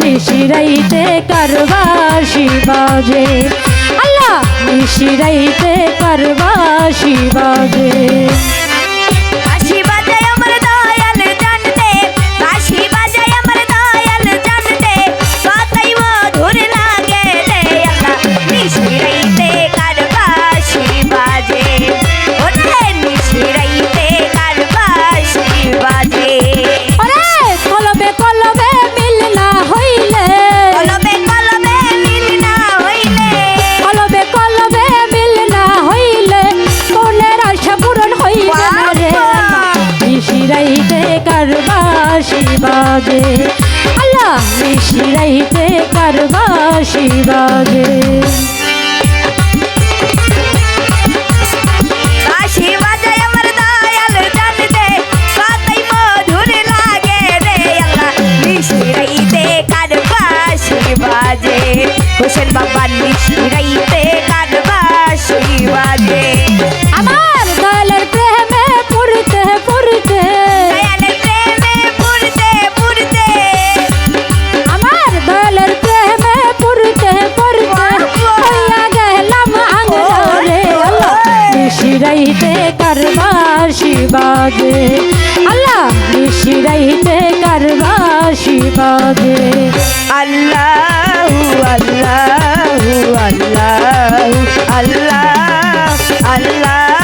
মিশিরাইতে কারবাসি বাজে। আল্লাহ মিশিরাইতে কারবাসি বাজে। রাইতে কারবাসি বাজে আল্লাহ মিশিরাইতে কারবাসি বাজে বাজে হোসেন বাবা নিশিরাই মিশিরাইতে কারবাসি বাজে আল্লাহ মিশিরাইতে কারবাসি বাজে আল্লাহ আল্লাহ আল্লাহ আল্লাহ আল্লাহ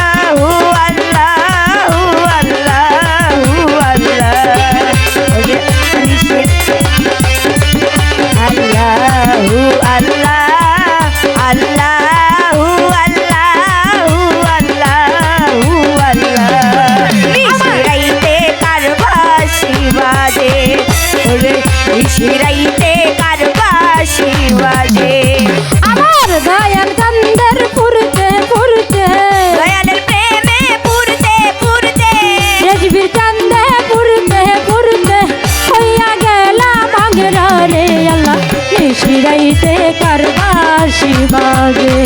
কারবাসি বাজে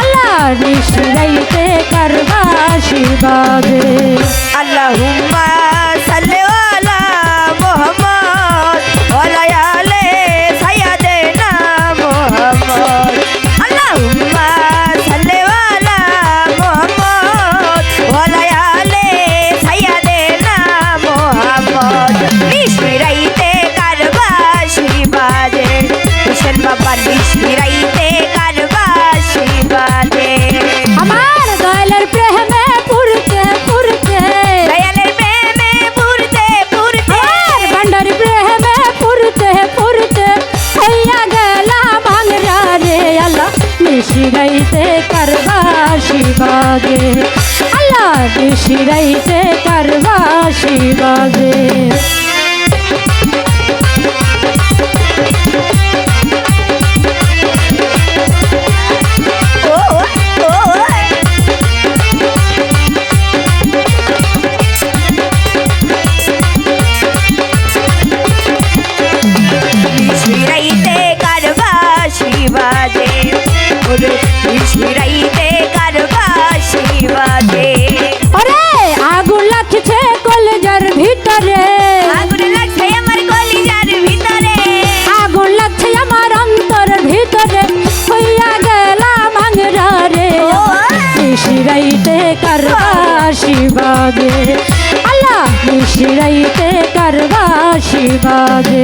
আল্লাহ নিশ্চয়তে কারবাসি বাজে আল্লাহ বিশিরাইতে কারবাসি বাজে আল্লাহ বিশিরাইতে কারবাসি বাজে করে মিশমিরাইতে কারবাসি বাদে আরে আগুন লাগছে কলেজার ভিতরে। আগুন লাগছে আমার কলেজার ভিতরে। আগুন লাগছে আমার অন্তর ভিতরে। হইয়া গেলাম আংরা রে। মিশমিরাইতে কারবাসি বাদে আল্লাহ মিশমিরাইতে কারবাসি বাদে